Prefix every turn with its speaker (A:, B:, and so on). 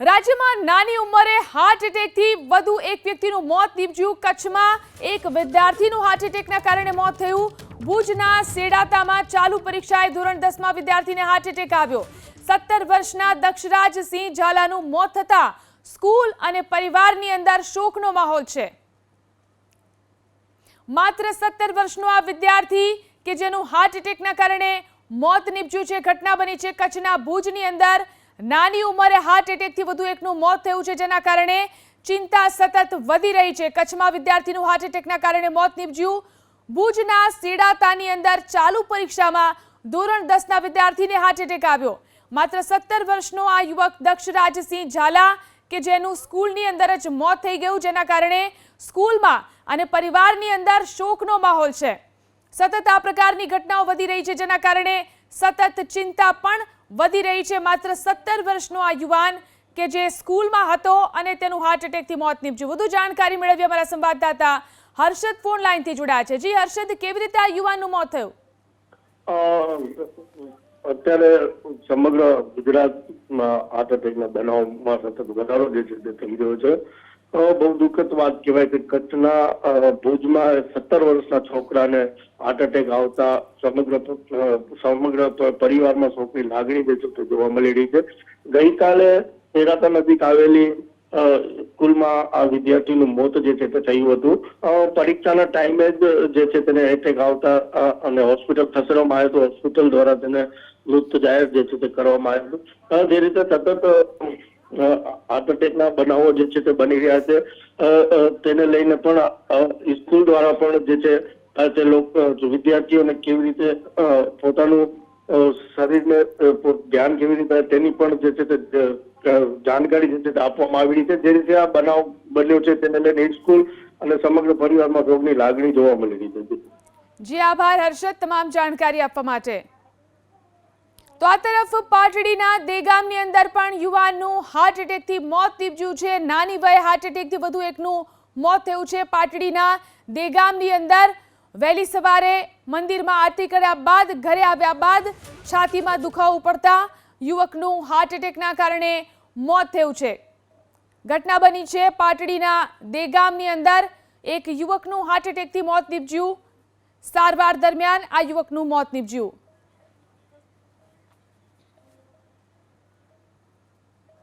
A: રાજ્યમાં નાની ઉંમરે હાર્ટ એટેકથી વધુ એક વ્યક્તિનું મોત નીપજ્યું. કચ્છમાં એક વિદ્યાર્થીનું હાર્ટ એટેકના કારણે મોત થયું. ભુજના સેડાતામાં ચાલુ પરીક્ષાએ ધોરણ દસમાં વિદ્યાર્થીને હાર્ટ એટેક આવ્યો. સત્તર વર્ષના દક્ષરાજસિંહ ઝાલાનું મોત થતાં સ્કૂલ અને પરિવારની અંદર શોકનો માહોલ છે. માત્ર સત્તર વર્ષનો આ વિદ્યાર્થી કે જેનું હાર્ટ એટેકના કારણે મોત નીપજ્યું છે. ઘટના બની છે કચ્છના ભુજની અંદર. નાની ઉંમરે હાર્ટ એટેકથી વધુ એકનું મોત થયું છે, જેના કારણે ચિંતા સતત વધી રહી છે. કચ્છમાં વિદ્યાર્થીનું હાર્ટ એટેકના કારણે મોત નીપજ્યું. ભુજના સીડાતાની અંદર ચાલુ પરીક્ષામાં ધોરણ દસના વિદ્યાર્થીને હાર્ટ એટેક આવ્યો. માત્ર સત્તર વર્ષનો આ યુવક દક્ષરાજસિંહ ઝાલા, કે જેનું સ્કૂલની અંદર જ મોત થઈ ગયું, જેના કારણે સ્કૂલમાં અને પરિવારની અંદર શોકનો માહોલ છે. સતત આ પ્રકારની ઘટનાઓ વધી રહી છે, જેના કારણે સતત ચિંતા પણ વધી રહી છે. માત્ર સત્તર વર્ષનો આ યુવાન કે જે સ્કૂલમાં હતો અને તેનું હાર્ટ એટેકથી મોત નીપજ્યું. વધુ જાણકારી મેળવી અમારા સંવાદદાતા હર્ષદ ફોન લાઈનથી જોડાયા છે. જી, હર્ષદ, કેવી રીતે આ યુવાનનું મોત થયું?
B: અત્યારે સમગ્ર ગુજરાતમાં હાર્ટ એટેકના બનાવમાં સતત વધારો જે છે તે થઈ રહ્યો છે. બહુ દુઃખદ વાત કહેવાય કે કચ્છના ભુજમાં સત્તર વર્ષના છોકરાને હાર્ટ એટેક આવતા સમગ્ર સમગ્ર પરિવારમાં શોકની લાગણી જે છે જોવા મળી રહી છે. ગઈકાલે સેરાતા નજીક આવેલી સ્કૂલમાં આ વિદ્યાર્થીનું મોત જે છે તે થયું હતું. પરીક્ષાના ટાઈમે જ જે છે તેને એટેક આવતા અને હોસ્પિટલ ખસેડવામાં આવ્યો હતો હોસ્પિટલ દ્વારા તેને મૃત જાહેર જે છે તે કરવામાં આવ્યું હતું. જે રીતે સતત હાર્ટ એટેકના બનાવો જે છે તે બની રહ્યા છે. તેને લઈને પણ સ્કૂલ દ્વારા પણ જે છે તે લોકો વિદ્યાર્થીઓને કેવી રીતે પોતાનું શરીરને ધ્યાન કેવી રીતે, તેની પણ જે છે તે જાણકારી જે છે તે આપવામાં આવી રહી છે. જે રીતે આ બનાવ બન્યો છે તેને લઈને સ્કૂલ અને સમગ્ર પરિવારમાં રોગની લાગણી જોવા મળી રહી છે.
A: જી આભાર હર્ષદ, તમામ જાણકારી આપવા માટે. તો આ તરફ પાટડીના દેગામની અંદર પણ યુવાનનું હાર્ટ એટેકથી મોત નીપજ્યું છે. નાની વયે હાર્ટ એટેકથી વધુ એકનું મોત થયું છે પાટડીના દેગામની અંદર. વહેલી સવારે મંદિરમાં આરતી કર્યા બાદ, ઘરે આવ્યા બાદ છાતીમાં દુખાવો પડતા યુવકનું હાર્ટ એટેકના કારણે મોત થયું છે. ઘટના બની છે પાટડીના દેગામની અંદર. એક યુવકનું હાર્ટ એટેકથી મોત નીપજ્યું. સારવાર દરમિયાન આ યુવકનું મોત નીપજ્યું.